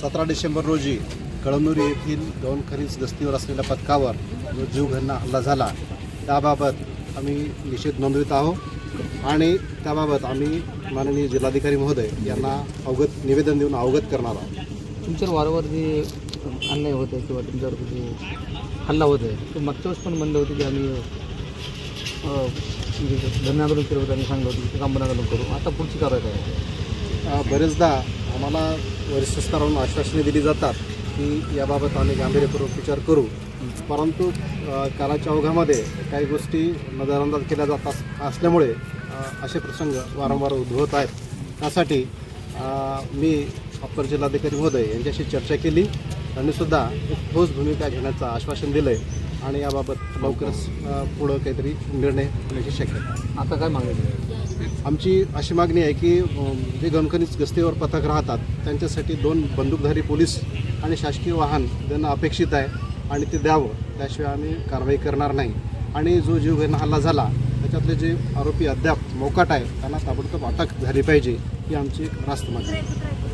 सतरा डिसेंबर रोजी कळमनुरी येथील दोन खरीज गस्तीवर असलेल्या पथकावर जो जीवघेणा हल्ला झाला त्याबाबत आम्ही निषेध नोंदवित आहोत आणि त्याबाबत आम्ही माननीय जिल्हाधिकारी महोदय यांना अवगत निवेदन देऊन अवगत करणार आहोत. तुमच्यावर वारंवार जे अन्याय होत आहे किंवा तुमच्यावर जे हल्ला होत आहे ते मागच्या वेळेस पण म्हणलं होतं की आम्ही म्हणजे आंदोलन केलं होतं आणि सांगलं होतं की काम आंदोलन करू. आता पुढची कारवाई काय बरेचदा आम्हाला वरिष्ठ स्तरावरून आश्वासने दिली जातात की याबाबत आम्ही गांभीर्यपूर्वक विचार करू. परंतु कालाच्या ओघामध्ये काही गोष्टी नजरअंदाज केल्या जात अस असल्यामुळे असे प्रसंग वारंवार उद्भवत आहेत. त्यासाठी मी अप्पर जिल्हाधिकारी महोदय यांच्याशी चर्चा केली. त्यांनीसुद्धा एक ठोस भूमिका घेण्याचं आश्वासन दिलं आहे आणि याबाबत लवकरच पुढं काहीतरी निर्णय होण्याची शक्यता आता काय मागणी आमची अशी मागणी आहे की जे गणकणीच गस्तीवर पथक राहतात त्यांच्यासाठी दोन बंदूकधारी पोलीस आणि शासकीय वाहन देणं अपेक्षित आहे आणि ते द्यावं. त्याशिवाय आम्ही कारवाई करणार नाही. आणि जो जीवघेणा हल्ला झाला त्याच्यातले जे आरोपी अद्याप मोकाट आहे त्यांना ताबडतोब अटक झाली पाहिजे ही आमची एक रास्त मागणी